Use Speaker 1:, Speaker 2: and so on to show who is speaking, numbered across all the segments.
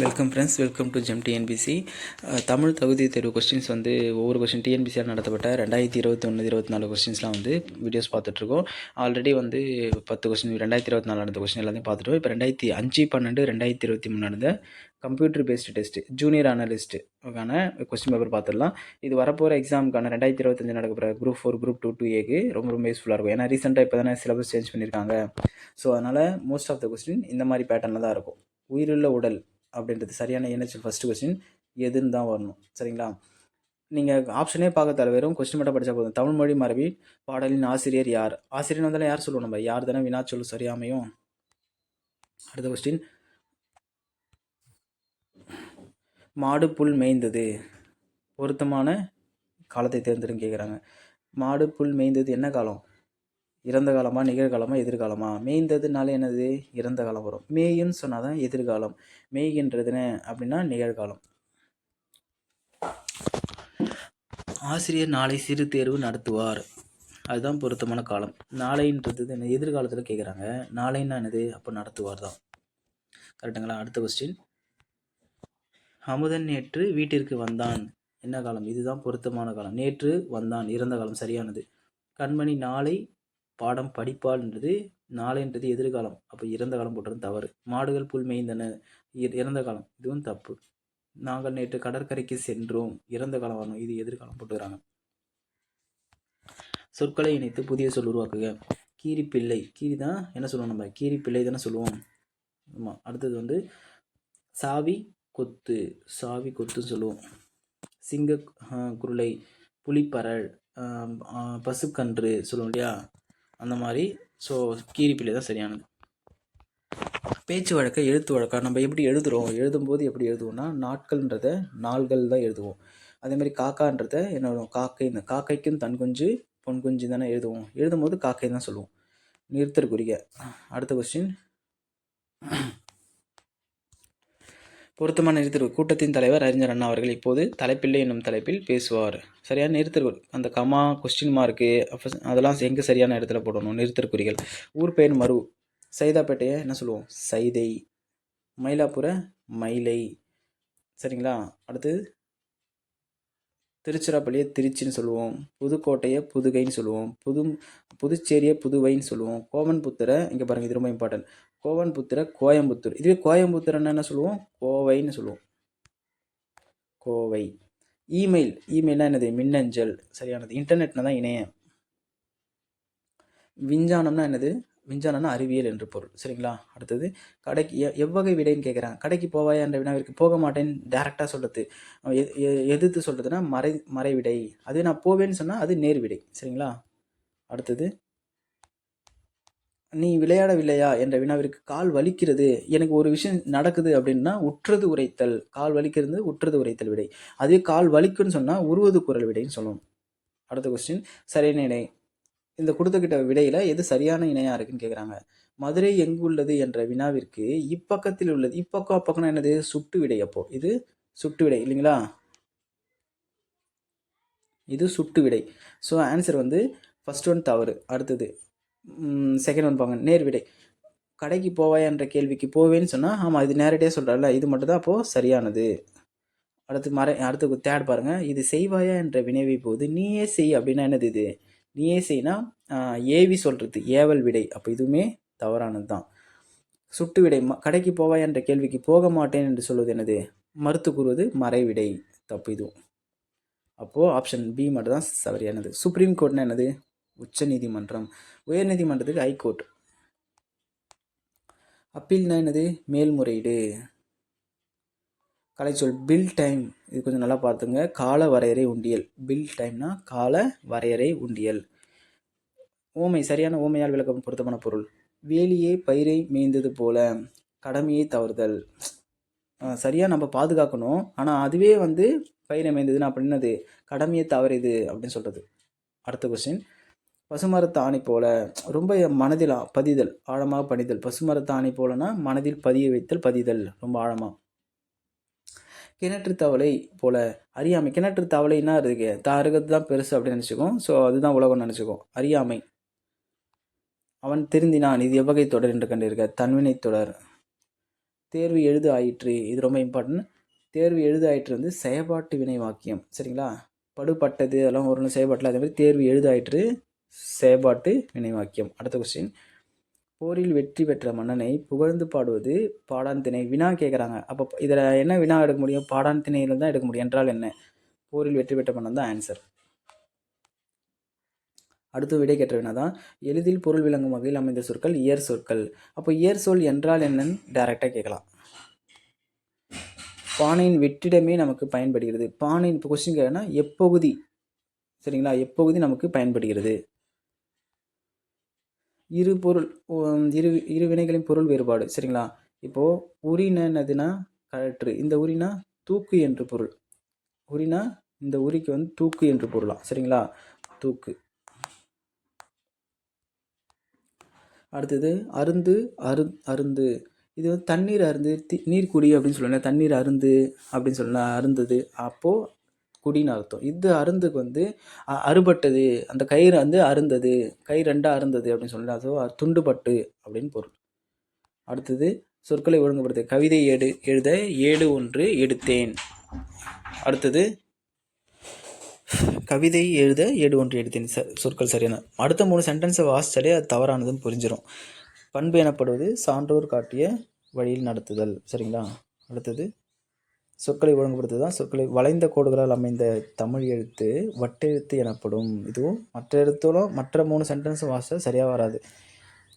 Speaker 1: Welcome friends welcome to Gem TNPSC Tamil தகுதி தேர்வு questions வந்து ஒவ்வொரு கொஸ்டின் டிஎன்பிசியால் நடத்தப்பட்ட ரெண்டாயிரத்தி இருபத்தி ஒன்று இருபத்தி நாலு கொஸ்டின்ஸ்லாம் வந்து வீடியோஸ் பார்த்துட்ருக்கோம். ஆல்ரெடி வந்து பத்து கொஸ்டின் ரெண்டாயிரத்தி இருபத்தி நாலு நடந்த கொஸ்டின் எல்லாத்தையும் பார்த்துட்டோம் இப்போ ரெண்டாயிரத்தி அஞ்சு பன்னெண்டு ரெண்டாயிரத்தி இருபத்தி மூணு நடந்த கம்ப்யூட்டர் பேஸ்டு டெஸ்ட் ஜூனியர் அனலிஸ்ட்டுக்கான கொஸ்டின் பேப்பர் பார்த்துடலாம். இது வரப்போகிற எக்ஸாமுக்கான ரெண்டாயிரத்தி இருபத்தஞ்சு நடக்கிற group four group two two ஏக்கு ரொம்ப ரொம்ப யூஸ்ஃபுல்லாக இருக்கும். ஏன்னா ரீசெண்டாக இப்போ தானே சிலபஸ் சேஞ்ச் பண்ணியிருக்காங்க. ஸோ அதனால் மோஸ்ட் ஆஃப் த கொஸ்டின் இந்த மாதிரி பேட்டர்னில் தான் இருக்கும். உயிருள்ள உடல் அப்படின்றது. சரியான என்ஹெச்எல் ஃபஸ்ட்டு கொஸ்டின் எதுன்னு தான் வரணும். சரிங்களா? நீங்கள் ஆப்ஷனே பார்க்க தலைவரும் வெறும் கொஸ்டின் மட்டும் படித்தா போதும். தமிழ் மொழி மரபி பாடலின் ஆசிரியர் யார்? ஆசிரியர் வந்தாலும் யார் சொல்லுவோம் நம்ம? யார் தானே வினா சொல்லு சரியாமையும் அடுத்த கொஸ்டின் மாடு புல் மேய்ந்தது. பொருத்தமான காலத்தை தேர்ந்தெடுன்னு கேட்குறாங்க மாடு புல் மேய்ந்தது என்ன காலம்? இறந்த காலமா நிகழ்காலமா எதிர்காலமா? மேய்ந்ததுனால என்னது? இறந்த காலம் வரும். மேயுன்னு சொன்னால் தான் எதிர்காலம். மேய்கின்றதுன்னு அப்படின்னா நிகழ்காலம். ஆசிரியர் நாளை சிறு தேர்வு நடத்துவார். அதுதான் பொருத்தமான காலம். நாளைன்றது என்ன? எதிர்காலத்தில் கேட்குறாங்க நாளைன்னா என்னது? அப்போ நடத்துவார் தான். கரெக்டுங்களா அடுத்த கொஸ்டின் அமுதன் நேற்று வீட்டிற்கு வந்தான். என்ன காலம்? இதுதான் பொருத்தமான காலம். நேற்று வந்தான். இறந்த காலம். சரியானது. கண்மணி நாளை பாடம் படிப்பாள்ன்றது நாளைன்றது எதிர்காலம். அப்போ இறந்த காலம் போட்டுறது தவறு. மாடுகள் புல் மேய்ந்தன. இறந்த காலம். இதுவும் தப்பு. நாங்கள் நேற்று கடற்கரைக்கு சென்றோம். இறந்த காலம் வரணும். இது எதிர்காலம் போட்டுக்கிறாங்க. சொற்களை இணைத்து புதிய சொல் உருவாக்குக. கீரி பிள்ளை கீரி தான் என்ன சொல்லுவோம் நம்ம? கீரி பிள்ளை தானே சொல்லுவோம். ஆமாம் அடுத்தது வந்து சாவி கொத்து. சாவி கொத்துன்னு சொல்லுவோம். சிங்க குருளை. புலிப்பரல். பசுக்கன்று சொல்லுவோம் இல்லையா? அந்த மாதிரி. ஸோ கீரிப்பிள்ளை தான் சரியானது. பேச்சு வழக்கை எழுத்து வழக்கா நம்ம எப்படி எழுதுகிறோம் எழுதும்போது எப்படி எழுதுவோம்னா நாட்கள்ன்றத நாள்கள் தான் எழுதுவோம். அதேமாதிரி காக்கான்றத என்ன வரும் இந்த காக்கைக்கும் தன் குஞ்சு பொன் குஞ்சு தானே எழுதுவோம். எழுதும்போது காக்கை தான் சொல்லுவோம். நிறுத்தற்குரிய அடுத்த கொஸ்டின் பொருத்தமான நிறுத்தர்கள். கூட்டத்தின் தலைவர் அறிஞர் அண்ணா அவர்கள் இப்போது தலைப்பிள்ளை என்னும் தலைப்பில் பேசுவார். சரியான நிறுத்தர்கள். அந்த கமா கொஸ்டின் மார்க்கு அதெல்லாம் எங்கே சரியான இடத்துல போடணும்? நிறுத்தற்குறிகள் ஊர் பெயர் மறு. சைதாப்பேட்டையை என்ன சொல்லுவோம்? சைதை. மயிலாப்புர மயிலை. சரிங்களா? அடுத்து திருச்சிராப்பள்ளியை திருச்சின்னு சொல்லுவோம். புதுக்கோட்டையை புதுகைன்னு சொல்லுவோம். புது புதுச்சேரியை புதுவைன்னு சொல்லுவோம். கோவன்புத்தரை இங்கே பாருங்கள் இது ரொம்ப இம்பார்ட்டன்ட் கோவன் புத்திர கோயம்புத்தூர். இதுவே கோயம்புத்தூர்னா என்ன சொல்லுவோம்? கோவைன்னு சொல்லுவோம். கோவை. இமெயில். இமெயில்னா என்னது? மின்னஞ்சல். சரியானது. இன்டர்நெட்னா தான் இணையம். விஞ்ஞானம்னா என்னது? விஞ்ஞானம்னா அறிவியல் என்று பொருள். சரிங்களா? அடுத்தது கடைக்கு எ- எவ்வகை விடைன்னு கேட்குறாங்க கடைக்கு போவாயா என்ற வினாவிற்கு போக மாட்டேன்னு டேரெக்டாக சொல்கிறது எ- எதிர்த்து சொல்கிறதுனா மறை மறைவிடை. அது நான் போவேன்னு சொன்னால் அது நேர் விடை சரிங்களா? அடுத்தது நீ விளையாடவில்லையா என்ற வினாவிற்கு கால் வலிக்கிறது. எனக்கு ஒரு விஷயம் நடக்குது அப்படின்னா உற்றது உரைத்தல். கால் வலிக்கிறது உற்றது உரைத்தல் விடை. அதே கால் வலிக்குன்னு சொன்னால் உருவது குரல் விடைன்னு சொல்லணும் அடுத்த கொஸ்டின் சரியான இணை. இந்த கொடுத்துக்கிட்ட விடையில் எது சரியான இணையாக இருக்குன்னு கேட்குறாங்க மதுரை எங்கு உள்ளது என்ற வினாவிற்கு இப்பக்கத்தில் உள்ளது. இப்பக்கம் அப்பக்கம்னா என்னது? சுட்டு விடை அப்போ. இது சுட்டு விடை இல்லைங்களா? இது சுட்டு விடை. ஸோ ஆன்சர் வந்து ஃபர்ஸ்ட் ஒன் தவறு. அடுத்தது செகண்ட் ஒன் பாங்க. நேர் விடை. கடைக்கு போவாயா என்ற கேள்விக்கு போவேன்னு சொன்னால் ஆமாம் இது நேரடியாக சொல்கிறல்ல இது மட்டும் தான் அப்போது சரியானது. அடுத்து மறை அடுத்து தேர்ட் பாருங்கள் இது செய்வாயா என்ற வினைவை போது நீயே செய் அப்படின்னா என்னது இது? நீயே செய்னா ஏவி சொல்கிறது ஏவல் விடை. அப்போ இதுவுமே தவறானது தான் சுட்டு விடை. ம கடைக்கு போவாயா என்ற கேள்விக்கு போக மாட்டேன் என்று சொல்வது என்னது? மறுத்து கூறுவது மறைவிடை தப்பு இதுவும். அப்போது ஆப்ஷன் பி மட்டும் தான் சரியானது சுப்ரீம் கோர்ட்னா என்னது? உச்ச நீதிமன்றம். உயர்நீதிமன்றத்துக்கு ஹைகோர்ட் அப்பீல்னா என்னது? மேல்முறையீடு. கலைச்சொல் பில் டைம் இது கொஞ்சம் நல்லா பார்த்துங்க. கால வரையறை உண்டியல். பில் டைம்னா கால வரையறை உண்டியல். ஓமை சரியான ஓமையால் விளக்கம் பொருத்தமான பொருள். வேலியே பயிரை மேய்ந்தது போல. கடமையை தவறுதல். சரியாக நம்ம பாதுகாக்கணும். ஆனால் அதுவே வந்து பயிரை மேய்ந்ததுன்னு அப்படின்னது கடமையை தவறுது அப்படின்னு சொல்கிறது அடுத்த கொஸ்டின் பசுமரத்தாணி போல ரொம்ப மனதில் பதிதல் ஆழமாக பணிதல் பசுமரத்தாணி போலனா மனதில் பதிய வைத்தல் பதிதல் ரொம்ப ஆழமாக கிணற்று தவளை போல அறியாமை. கிணற்று தவளைன்னா இருக்கு தாருகிறது தான் பெருசு அப்படின்னு நினச்சிக்கோம். ஸோ அதுதான் உலகம் நினச்சிக்கோம். அறியாமை. அவன் திருந்தினான். இது எவ்வகை தொடர் என்று கண்டிருக்க. தன்வினை தொடர். தேர்வு எழுது ஆயிற்று. இது ரொம்ப இம்பார்ட்டன்ட் தேர்வு எழுது ஆயிற்று வந்து செயற்பாட்டு வினை வாக்கியம். சரிங்களா? படுபட்டது அதெல்லாம் ஒரு செயற்பாட்டில் அதே மாதிரி தேர்வு எழுது ஆயிற்று. செயற்பாட்டு வினைவாக்கியம் அடுத்த கொஸ்டின் போரில் வெற்றி பெற்ற மன்னனை புகழ்ந்து பாடுவது பாடான் திணை வினா கேட்குறாங்க அப்போ இதில் என்ன வினா எடுக்க முடியும்? பாடான் திணையில் தான் எடுக்க முடியும். என்றால் என்ன? போரில் வெற்றி பெற்ற மன்னன் தான் ஆன்சர் அடுத்து விடை கேட்ட வினா தான் எளிதில் பொருள் விளங்கும் வகையில் அமைந்த சொற்கள் இயர் சொற்கள். அப்போ இயர் சொல் என்றால் என்னன்னு டைரெக்டாக கேட்கலாம். பானையின் வெற்றிடமே நமக்கு பயன்படுகிறது. பானையின் இப்போ கொஸ்டின் கேட்கனா எப்பகுதி? சரிங்களா? எப்பகுதி நமக்கு பயன்படுகிறது? இரு பொருள் இரு இரு வினைகளின் பொருள் வேறுபாடு சரிங்களா? இப்போது உரினதுனா கழற்று இந்த உரினா தூக்கு என்று பொருள். உரினா இந்த உரிக்கு வந்து தூக்கு என்று பொருளாம் சரிங்களா? தூக்கு. அடுத்தது அருந்து அரு அருந்து. இது வந்து தண்ணீர் அருந்து தி நீர் குடி அப்படின்னு சொல்லலாம் தண்ணீர் அருந்து அப்படின்னு சொல்லலாம் அருந்தது. அப்போது குடின்னு அர்த்தம். இது அருந்துக்கு வந்து அ- அறுபட்டது அந்த கயிறு வந்து அருந்தது கை ரெண்டா அருந்தது அப்படின்னு சொல்லிட்டு ஸோ துண்டுபட்டு அப்படின்னு பொருள். அடுத்தது சொற்களை ஒழுங்குபடுத்து கவிதை ஏடு எழுத ஏடு ஒன்று எடுத்தேன். அடுத்தது கவிதை எழுத ஏடு ஒன்று எடுத்தேன். ச சொற்கள் சரியான. அடுத்த மூணு சென்டென்ஸை வாசிச்சாலே அது தவறானதுன்னு புரிஞ்சிடும் பண்பு எனப்படுவது சான்றோர் காட்டிய வழியில் நடத்துதல். சரிங்களா? அடுத்தது சொற்களை ஒழுங்குபடுத்துவது தான் சொற்களை வளைந்த கோடுகளால் அமைந்த தமிழ் எழுத்து வட்டெழுத்து எனப்படும். இதுவும் மற்ற எழுத்தோடும் மற்ற மூணு சென்டென்ஸும் வாச சரியாக வராது.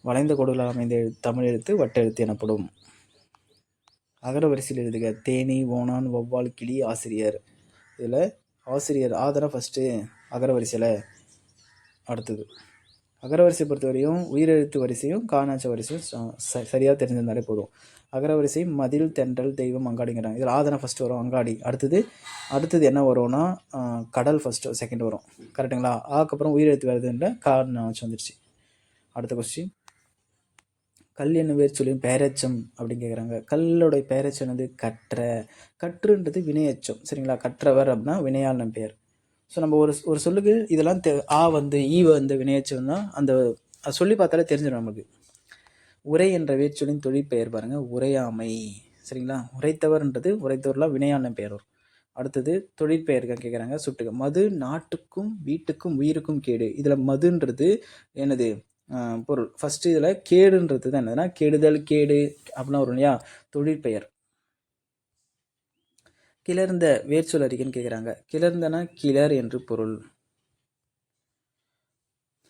Speaker 1: வளைந்த கோடுகளால் அமைந்த எழு தமிழ் எழுத்து வட்டெழுத்து எனப்படும். அகர வரிசையில் எழுதுக தேனி ஓணான் வௌவால் கிளி ஆசிரியர். இதில் ஆசிரியர் ஆதரவு ஃபஸ்ட்டு அகர வரிசையில் அடுத்தது. அகரவரிசை பொறுத்தவரையும் உயிரெழுத்து வரிசையும் காணாச்ச வரிசையும் ச- ச- சரியாக தெரிஞ்சிருந்தாலே போதும். அகரவரிசை மதில் தென்றல் தெய்வம் அங்காடிங்கிறாங்க இதில் ஆதனை ஃபஸ்ட்டு வரும் அங்காடி. அடுத்தது அடுத்தது என்ன வரும்னா கடல் ஃபஸ்ட்டு செகண்ட் வரும். கரெக்டுங்களா அதுக்கப்புறம் உயிரெழுத்து வருதுன்ற காரணம் வந்துடுச்சு அடுத்த கொஸ்டின் கல் என்ன பேர் சொல்லியும் பேரச்சம் அப்படின்னு கேட்குறாங்க கல்லுடைய பேரச்சம் என்னது? கற்ற. கற்றுன்றது வினையச்சம். சரிங்களா? கற்றவர் அப்படின்னா வினையாளன் பெயர். ஸோ நம்ம ஒரு ஒரு சொல்லுக்கு இதெல்லாம் தெ ஆ வந்து ஈ வந்து வினையச்சம் அந்த அது சொல்லி பார்த்தாலே தெரிஞ்சிடும் நமக்கு. உரை என்ற வேர்ச்சொல்லின் தொழிற்பெயர் பாருங்கள் உரையாமை. சரிங்களா? உரைத்தவர்ன்றது உரைத்தவர்லாம் வினையான பெயர் வரும் அடுத்தது தொழிற்பெயர்கள் கேட்குறாங்க சுட்டுக மது நாட்டுக்கும் வீட்டுக்கும் உயிருக்கும் கேடு. இதில் மதுன்றது என்னது? பொருள். ஃபஸ்ட்டு இதில் கேடுன்றது தான் என்னதுன்னா கெடுதல் கேடு அப்படிலாம் வரும் இல்லையா? தொழிற்பெயர் கிளர்ந்த வேர்ச்சொல் அறிக்கைன்னு கேட்குறாங்க கிளர்ந்தனா கிளர் என்று பொருள்.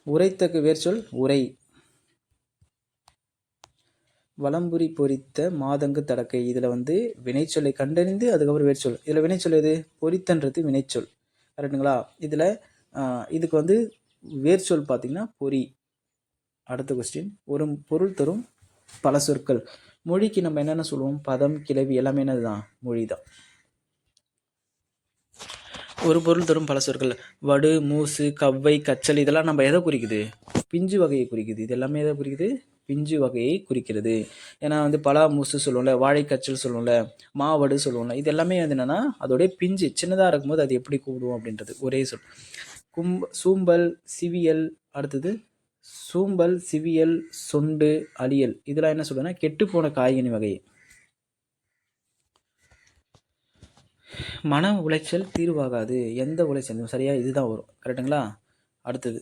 Speaker 1: உரைத்தக்கு வேர்ச்சொல் உரை. வலம்புரி பொறித்த மாதங்கு தடக்கை. இதில் வந்து வினைச்சொல்லை கண்டறிந்து அதுக்கப்புறம் வேர்ச்சொல். இதில் வினைச்சொல் எது? பொறித்தன்றது வினைச்சொல். கரெக்டுங்களா? இதில் இதுக்கு வந்து வேர்ச்சொல் பார்த்தீங்கன்னா பொறி. அடுத்த கொஸ்டின் ஒரு பொருள் தரும் பல சொற்கள். மொழிக்கு நம்ம என்னென்ன சொல்லுவோம்? பதம் கிளவி எல்லாமே என்னது தான் மொழி தான் ஒரு பொருள் தரும் பல சொற்கள். வடு மூசு கவ்வை கச்சல் இதெல்லாம் நம்ம எதை குறிக்குது? பிஞ்சு வகையை குறிக்குது. இது எல்லாமே எதை குறிக்குது? பிஞ்சு வகையை குறிக்கிறது. ஏன்னா வந்து பலா மூசு சொல்லுவோம்ல வாழைக்கச்சல் சொல்லுவோம்ல மாவடு சொல்லுவோம்ல இது எல்லாமே வந்து என்னன்னா அதோடைய பிஞ்சு சின்னதாக இருக்கும்போது அது எப்படி கூப்பிடுவோம் அப்படின்றது. ஒரே சொல். கும் சூம்பல் சிவியல் அடுத்தது சூம்பல் சிவியல் சொண்டு அலியல் இதெல்லாம் என்ன சொல்லுன்னா கெட்டுப்போன காய்கனி வகை மன உளைச்சல் தீர்வாகாது. எந்த உளைச்சல் சரியாக இதுதான் வரும். கரெக்டுங்களா அடுத்தது.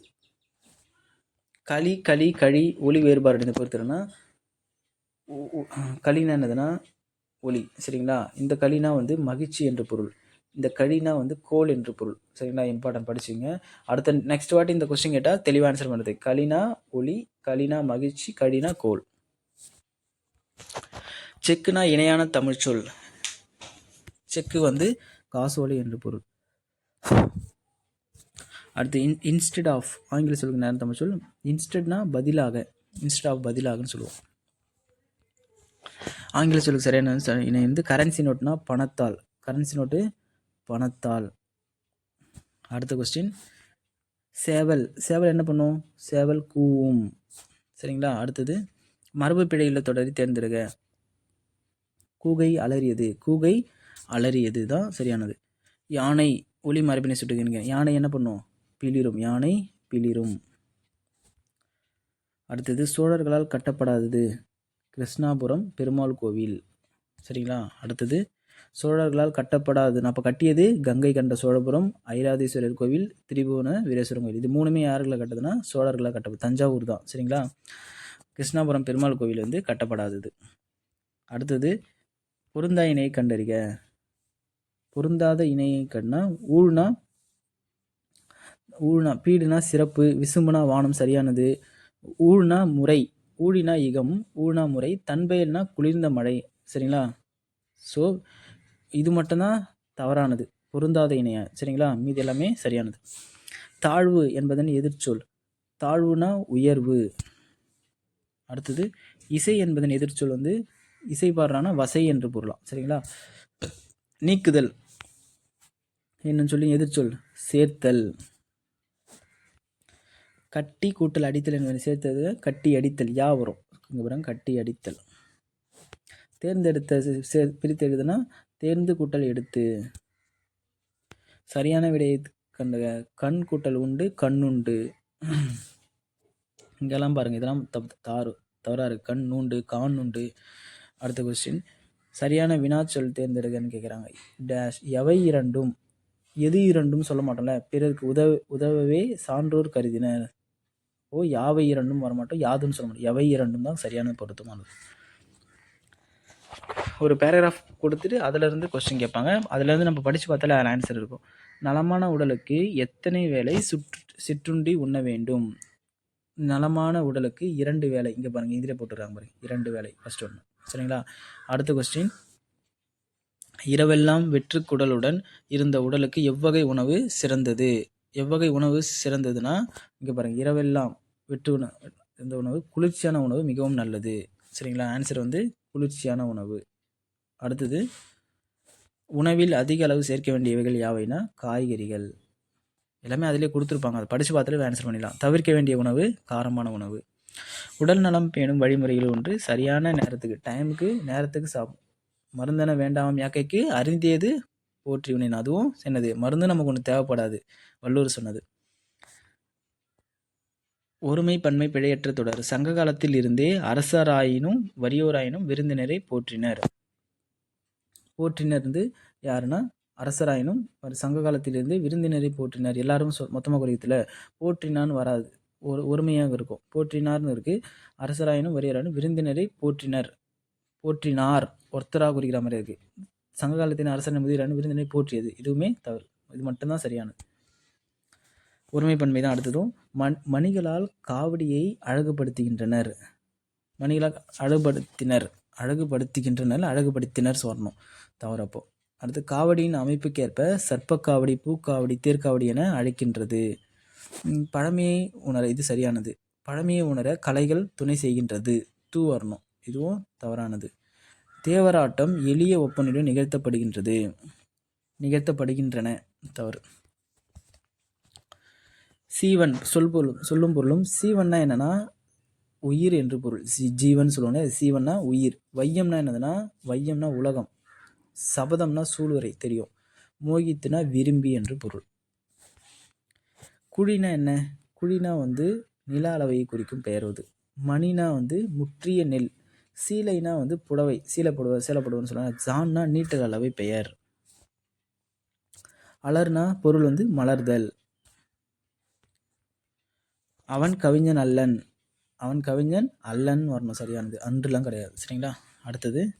Speaker 1: களி களி கழி ஒளி வேறுபாடு இந்த பொறுத்தனா களினா என்னதுன்னா? ஒளி சரிங்களா? இந்த களினா வந்து மகிழ்ச்சி என்று பொருள். இந்த கழினா வந்து கோல் என்று பொருள். சரிங்களா? இம்பார்ட்டன்ட் படிச்சுங்க அடுத்த நெக்ஸ்ட் வாட்டி இந்த கொஸ்டின் கேட்டால் தெளிவாக ஆன்சர் பண்ணுறது களினா ஒளி களினா மகிழ்ச்சி கழினா கோல். செக்குனா இணையான தமிழ் சொல் செக்கு வந்து காசோலை என்று பொருள். அடுத்து இன் இன்ஸ்டெட் ஆஃப் ஆங்கில சொல்லுங்க நேரம் தமிழ் சொல் இன்ஸ்டெட்னா பதிலாக இன்ஸ்டெட் ஆஃப் பதிலாகன்னு சொல்லுவோம். ஆங்கில சொல்லுக்கு சரியான இணை வந்து கரன்சி நோட்னா பணத்தால். கரன்சி நோட்டு பணத்தால். அடுத்த கொஸ்டின் சேவல் சேவல் என்ன பண்ணும்? சேவல் கூவும். சரிங்களா? அடுத்தது மரபு பிழையில் தொடரி தேர்ந்தெடுக்க கூகை அலறியது. கூகை அலறியது. தான் சரியானது. யானை ஒளி மரபினை சுட்டுகிறீங்க யானை என்ன பண்ணும்? பிளிரும். யானை பிளிரும். அடுத்தது சோழர்களால் கட்டப்படாதது. கிருஷ்ணாபுரம் பெருமாள் கோவில். சரிங்களா? அடுத்தது சோழர்களால் கட்டப்படாது. அப்போ கட்டியது கங்கை கண்ட சோழபுரம் ஐராதீஸ்வரர் கோவில் திரிபுவன வீரேஸ்வரர் கோவில். இது மூணுமே யாருகளை கட்டதுன்னா சோழர்களால் கட்டப்படும் தஞ்சாவூர் தான். சரிங்களா? கிருஷ்ணாபுரம் பெருமாள் கோவில் வந்து கட்டப்படாதது. அடுத்தது பொருந்தாயினை கண்டறிக. பொருந்தாத இணையை கண்ணா ஊழ்னா ஊழ்னா பீடுனா சிறப்பு விசும்புனா வானம் சரியானது. ஊழ்னா முறை ஊழினா இகம் ஊழ்னா முறை தன்பெயல்னா குளிர்ந்த மழை. சரிங்களா? ஸோ இது மட்டும்தான் தவறானது. பொருந்தாத இணையா சரிங்களா? மீதி எல்லாமே சரியானது. தாழ்வு என்பதன் எதிர்ச்சொல். தாழ்வுனா உயர்வு. அடுத்தது இசை என்பதன் எதிர்ச்சொல் வந்து இசை பாடுறானா வசை என்று பொருளாம். சரிங்களா? நீக்குதல். என்னன்னு சொல்லி எதிர்ச்சொல் சேர்த்தல். கட்டி கூட்டல் அடித்தல் என்பதை சேர்த்தது கட்டி அடித்தல். யா வரும். இங்கே பாருங்க கட்டி அடித்தல். தேர்ந்தெடுத்த சே- பிரித்து எழுதுனா தேர்ந்து கூட்டல் எடுத்து. சரியான விடையை கண்ட கண் கூட்டல் உண்டு கண்ணுண்டு இங்கெல்லாம் பாருங்கள் இதெல்லாம் தப்பு தாறு தவறாக இருக்குது கண் உண்டு கான் உண்டு. அடுத்த கொஸ்டின் சரியான வினாச்சொல் தேர்ந்தெடுக்கன்னு கேட்குறாங்க டேஷ் எவை இரண்டும்? எது இரண்டும் சொல்ல மாட்டோம்ல பிறருக்கு உதவ உதவவே சான்றோர் கருதினர். ஓ யாவை இரண்டும் வரமாட்டோம்? யாதுன்னு சொல்ல மாட்டோம். எவை இரண்டும் தான் சரியான பொருத்தமானது. ஒரு பேராகிராஃப் கொடுத்துட்டு அதுலேருந்து கொஸ்டின் கேட்பாங்க. அதுலேருந்து நம்ம படித்து பார்த்தாலே அதில் ஆன்சர் இருக்கும். நலமான உடலுக்கு எத்தனை வேலை சுற்று சிற்றுண்டி உண்ண வேண்டும்? நலமான உடலுக்கு இரண்டு வேலை இங்கே பாருங்கள் இதில் போட்டுருக்காங்க பாருங்க. இரண்டு வேலை ஃபஸ்ட் ஒன்று சரிங்களா? அடுத்த கொஸ்டின் இரவெல்லாம் வெற்றுக்குடலுடன் இருந்த உடலுக்கு எவ்வகை உணவு சிறந்தது? எவ்வகை உணவு சிறந்ததுன்னா இங்கே பாருங்கள் இரவெல்லாம் வெற்று உணவு இந்த உணவு குளிர்ச்சியான உணவு மிகவும் நல்லது. சரிங்களா? ஆன்சர் வந்து குளிர்ச்சியான உணவு. அடுத்தது உணவில் அதிக அளவு சேர்க்க வேண்டியவைகள் யாவைனா காய்கறிகள். எல்லாமே அதிலே கொடுத்துருப்பாங்க. அதை படித்து பார்த்துட்டு ஆன்சர் பண்ணிடலாம். தவிர்க்க வேண்டிய உணவு காரமான உணவு. உடல் நலம் பேணும் வழிமுறைகள் ஒன்று சரியான நேரத்துக்கு டைமுக்கு நேரத்துக்கு சாப்பிடும் மருந்தென வேண்டாம் யாக்கைக்கு அறிந்தியது போற்றி உனேன். அதுவும் என்னது மருந்து நமக்கு ஒன்று தேவைப்படாது வள்ளுவர் சொன்னது. ஒருமை பன்மை பிழையற்ற தொடர். சங்க காலத்தில் இருந்தே அரசராயினும் வறியோராயினும் விருந்தினரை போற்றினர். போற்றினர் வந்து யாருன்னா அரசராயினும் சங்க காலத்திலிருந்து விருந்தினரை போற்றினார். எல்லாரும் சொல் மொத்தமாக குறியத்தில் போற்றினான்னு வராது. ஒரு ஒருமையாக இருக்கும். போற்றினார்னு இருக்குது அரசராயினும் வறியராயினும் விருந்தினரை போற்றினர். போற்றினார். ஒருத்தராக குறிக்கிற மாதிரி இருக்கு. சங்க காலத்தின் அரசன் முதிரான விருந்தினை போற்றியது. இதுவுமே தவறு. இது மட்டும்தான் சரியானது. ஒருமைப்பன்மை தான் அடுத்ததும் மண் மணிகளால் காவடியை அழகுபடுத்துகின்றனர். மணிகளால் அழகுபடுத்தினர். அழகுபடுத்துகின்றனர் அழகுபடுத்தினர் சொல்லணும் தவறப்போ அடுத்து காவடியின் அமைப்புக்கேற்ப சர்ப்பக்காவடி பூக்காவடி தேர்க்காவடி என அழைக்கின்றது. பழமையை உணர இது சரியானது. பழமையை உணர கலைகள் துணை செய்கின்றது. தூ வரணும் இதுவும் தவறானது. தேவராட்டம் எளிய ஒப்பனையுடன் நிகழ்த்தப்படுகின்றது. நிகழ்த்தப்படுகின்றன. தவறு. சீவன் சொல் பொருள் சொல்லும் பொருளும் சீவன்னா என்னன்னா உயிர் என்று பொருள். சி ஜீவன் சொல்லுவோம்னா சீவன்னா உயிர். வையம்னா என்னதுன்னா வையம்னா உலகம். சபதம்னா சூழ்வரை தெரியும். மோகித்துனா விரும்பி என்று பொருள். குழினா என்ன? குழினா வந்து நில அளவை குறிக்கும் பெயர் அது. மணினா வந்து முற்றிய நெல். சீலைனா வந்து புடவை சீலை புடவை சேலை புடவைன்னு சொல்லுவாங்க. ஜான்னா நீட்டல் அளவை பெயர். அலர்னா பொருள் வந்து மலர்தல். அவன் கவிஞன் அல்லன். அவன் கவிஞன் அல்லன் வரணும். சரியானது. அன்றுலாம் கிடையாது. சரிங்களா? அடுத்தது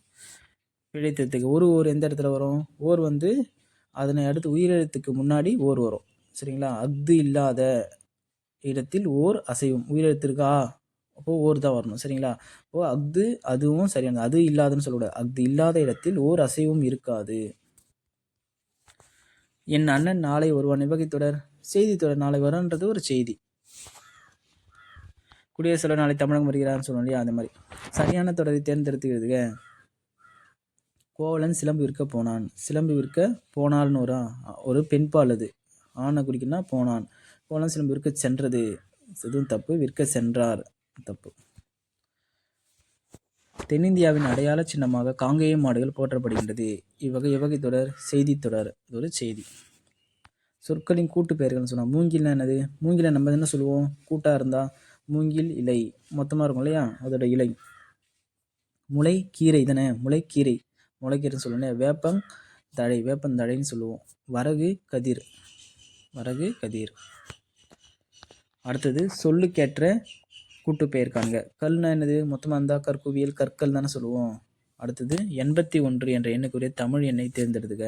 Speaker 1: பிழைத்தத்துக்கு ஒரு ஓர் எந்த இடத்துல வரும்? ஓர் வந்து அதனை அடுத்து உயிரெழுத்துக்கு முன்னாடி ஓர் வரும். சரிங்களா? அஃது இல்லாத இடத்தில் ஓர் அசைவும். உயிரெழுத்திற்கா அப்போது ஓர் தான் வரணும் சரிங்களா? ஓ அஃது அதுவும் சரியானது. அது இல்லாதுன்னு சொல்லக்கூடாது. அஃது இல்லாத இடத்தில் ஓர் அசைவும் இருக்காது. என் அண்ணன் நாளை வருவான். நிவகை தொடர் செய்தி தொடர் நாளை வரும்ன்றது ஒரு செய்தி. குடியரசுல நாளை தமிழகம் வருகிறான்னு சொல்லணும் இல்லையா? அந்த மாதிரி. சரியான தொடரை தேர்ந்தெடுத்து கோவலன் சிலம்பு விற்க போனான். சிலம்பு விற்க போனால்னு ஒரு ஒரு பெண்பால் அது. ஆணை குறிக்குன்னா போனான். கோவலன் சிலம்பு விற்க சென்றது. இதுவும் தப்பு. விற்க சென்றார். தப்பு. தென்னிந்தியாவின் அடையாள சின்னமாக காங்கேய மாடுகள் போற்றப்படுகின்றது. இவ்வகை இவ்வகை தொடர் செய்தி தொடர். இது ஒரு செய்தி. சொற்களின் கூட்டு பெயர்கள்னு சொன்னால் மூங்கில்னா என்னது? மூங்கிலை நம்ம என்ன சொல்லுவோம்? கூட்டாக இருந்தால் மூங்கில் இலை. மொத்தமாக இருக்கும் இல்லையா? அதோட இலை. முளை கீரை தானே? முளைக்கீரை முளைக்கீரைன்னு சொல்லணும் வேப்பம் தழை. வேப்பந்தழைன்னு சொல்லுவோம். வரகு கதிர். வரகு கதிர். அடுத்தது சொல்லுக்கேற்ற கூட்டுப்பெயர் போயிருக்காங்க கல்னா என்னது? மொத்தமாக இருந்தால் கற்குவியல் கற்கள் தானே சொல்லுவோம். அடுத்தது எண்பத்தி ஒன்று என்ற எண்ணுக்குரிய தமிழ் எண்ணை தேர்ந்தெடுத்துக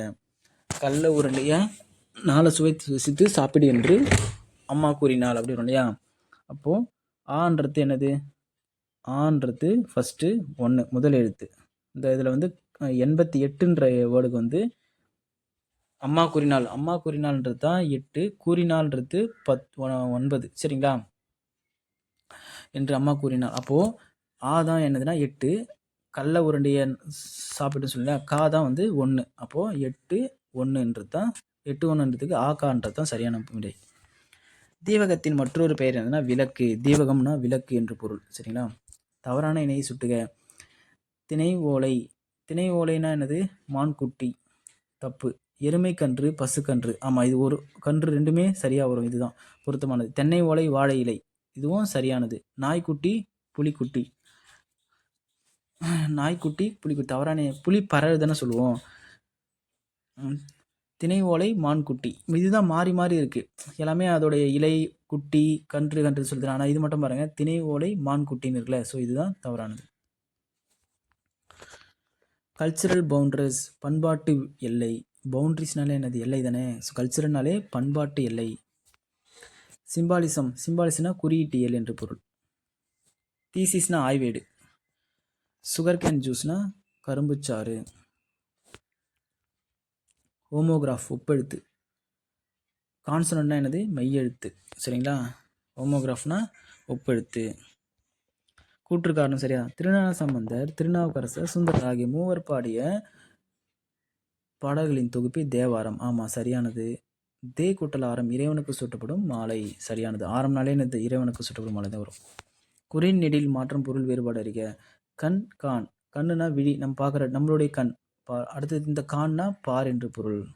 Speaker 1: கல்ல உருண்டைய நாளை சுவைத்து சாப்பிடு என்று அம்மா கூறினாள். அப்படி வரும் இல்லையா? அப்போது ஆன்றது என்னது? ஆன்றது ஃபஸ்ட்டு ஒன்று முதல் எழுத்து. இந்த இதில் வந்து எண்பத்தி எட்டுன்ற வேர்டுக்கு வந்து அம்மா கூறினாள். அம்மா கூறினாள்ன்றது தான் எட்டு கூறினாள்ன்றது பத் ஒன்பது. சரிங்களா? என்று அம்மா கூறினார் அப்போது ஆ தான் என்னதுன்னா எட்டு கடல உருண்டைய சாப்பிட்டு சொல்லல கா தான் வந்து ஒன்று அப்போது எட்டு ஒன்றுன்றது தான் எட்டு ஒன்றுன்றதுக்கு ஆ கான்றது தான் சரியான விடை தீவகத்தின் மற்றொரு பெயர் என்னன்னா விளக்கு. தீவகம்னா விளக்கு என்று பொருள். சரிங்களா? தவறான இணையை சுட்டுக. திணை ஓலை. திணை ஓலைனா என்னது? மான்குட்டி. தப்பு. எருமைக்கன்று பசுக்கன்று ஆமாம் இது ஒரு கன்று ரெண்டுமே சரியாக வரும். இதுதான் பொருத்தமானது. தென்னை ஓலை வாழை இலை. இதுவும் சரியானது. நாய்க்குட்டி புலிக்குட்டி. நாய்க்குட்டி புலிக்குட்டி. தவறான புலி பறவை தானே சொல்லுவோம். திணை ஓலை மான்குட்டி. இதுதான் மாறி மாறி இருக்குது எல்லாமே அதோடைய இலை குட்டி கன்று கன்று சொல்லுது ஆனால் இது மட்டும் பாருங்கள் திணை ஓலை மான்குட்டின்னு இருக்குல்ல. ஸோ இதுதான் தவறானது. கல்ச்சுரல் பவுண்டரிஸ் பண்பாட்டு எல்லை. பவுண்ட்ரிஸ்னாலே என்னது? எல்லை தானே. ஸோ கல்ச்சுரல்னாலே பண்பாட்டு எல்லை. சிம்பாலிசம் சிம்பாலிசம்னா குறியீட்டியல் என்று பொருள். தீசிஸ்னா ஆய்வேடு. சுகர் கேன் ஜூஸ்னா கரும்புச்சாறு. ஹோமோகிராஃப் ஒப்பெழுத்து கான்சனட்னா என்னது? மெய்யெழுத்து. சரிங்களா? ஹோமோகிராஃப்னா ஒப்பெழுத்து கூற்று காரணம் சரியா? திருநாள சம்பந்தர் திருநாவுக்கரசர் சுந்தரர் ஆகிய மூவர் பாடிய பாடல்களின் தொகுப்பே தேவாரம். ஆமாம் சரியானது. தே கூட்டல் ஆரம் இறைவனுக்கு சூட்டப்படும் மாலை சரியானது. ஆரம்னாலே இந்த இறைவனுக்கு சூட்டப்படும் மாலை தான் வரும். குறின் நெடில் மாற்றம் பொருள் வேறுபாடு அறிக. கண் கான். கண்ணுனா விழி. நம்ம பார்க்குற நம்மளுடைய கண். பா அடுத்தது இந்த கான்னா பார் என்று பொருள்.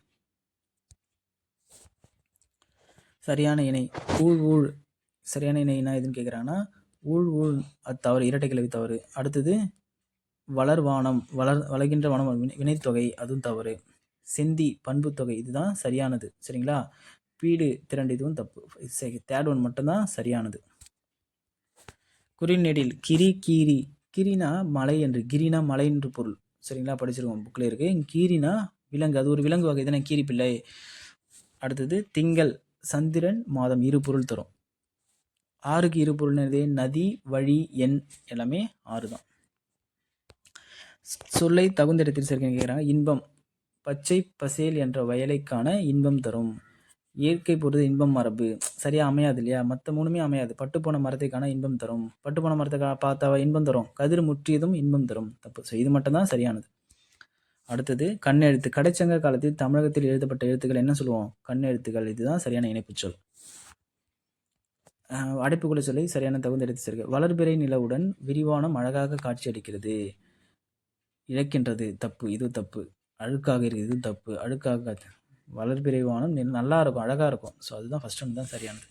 Speaker 1: சரியான இணை. ஊழ் ஊழ். சரியான இணைனா எதுன்னு கேட்குறாங்கன்னா ஊழ் ஊழ். அது தவறு. இரட்டை கிளவி தவறு. அடுத்தது வளர்வானம். வளர் வளர்கின்ற வனம். வினை- வினைத்தொகை. அதுவும் தவறு. செந்தி பண்புத்தொகை இதுதான் சரியானது. சரிங்களா? பீடு திரண்டு இதுவும் தப்பு. தேர்ட் ஒன் மட்டும்தான் சரியானது. குறிநெடில் கிரி கீரி. கிரினா மலை என்று கிரினா மலை என்று பொருள். சரிங்களா? படிச்சிருக்கோம் புக்கில் இருக்கு. கீரினா விலங்கு அது ஒரு விலங்கு வகை தானே கீரி பிள்ளை. அடுத்தது திங்கள் சந்திரன் மாதம் இரு பொருள் தரும். ஆறுக்கு இரு பொருள் நதி வழி எண் எல்லாமே ஆறு தான் சொல்லை தகுந்த இடத்தில் சேர்க்க கேட்குறாங்க இன்பம் பச்சை பசேல் என்ற வயலைக்கான இன்பம் தரும். இயற்கை பொறுத்து இன்பம் மரபு. சரியாக அமையாது இல்லையா? மற்ற மூணுமே அமையாது. பட்டுப்போன மரத்தைக்கான இன்பம் தரும். பட்டுப்போன போன மரத்தை கா- பார்த்தா இன்பம் தரும். கதிர் முற்றியதும் இன்பம் தரும். தப்பு. ஸோ இது மட்டும்தான் சரியானது. அடுத்தது கண்ணெழுத்து. கடைச்சங்க காலத்தில் தமிழகத்தில் எழுதப்பட்ட எழுத்துக்கள் என்ன சொல்லுவோம்? கண்ணெழுத்துக்கள் இதுதான் சரியான இணைப்புச் சொல். அடைப்புக்குள்ள சொல்லி சரியான தகுந்த எடுத்து சேர்க்க. வளர்பிறை நிலவுடன் விரிவானம் அழகாக காட்சியளிக்கிறது. இழக்கின்றது. தப்பு. இது தப்பு. அழுக்காக இருக்குது தப்பு. அழுக்காக வளர்பிறை வானம் நல்லா இருக்கும் அழகாக இருக்கும். ஸோ அதுதான் ஃபஸ்ட் ஒன்று தான் சரியானது.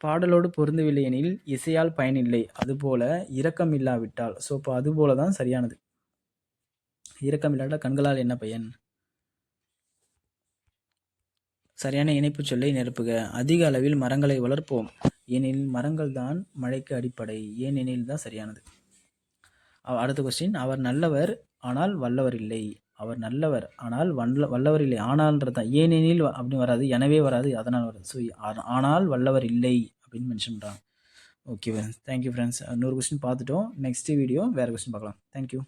Speaker 1: பாடலோடு பொருந்தவில்லை எனில் இசையால் பயனில்லை. அதுபோல இரக்கம் இல்லாவிட்டால். ஸோ இப்போ அதுபோல தான் சரியானது. இரக்கம் இல்லாட்டால் கண்களால் என்ன பயன்? சரியான இணைப்புச் சொல்லை நிரப்புக. அதிக அளவில் மரங்களை வளர்ப்போம். ஏனெனில் மரங்கள் தான் மழைக்கு அடிப்படை. ஏனெனில் தான் சரியானது. அடுத்த கொஸ்டின் அவர் நல்லவர் ஆனால் வல்லவர் இல்லை. அவர் நல்லவர். ஆனால் வல்ல வல்லவர் இல்லை. ஆனால்ன்றது தான். ஏனெனில் அப்படின்னு வராது. எனவே வராது. அதனால் வராது. ஸோ ஆனால் வல்லவர் இல்லை அப்படின்னு மென்ஷன் பண்ணுறாங்க okay friends thank you friends இன்னொரு கொஸ்டின் பார்த்துட்டோம். நெக்ஸ்ட் வீடியோ வேறு கொஸ்டின் பார்க்கலாம். Thank you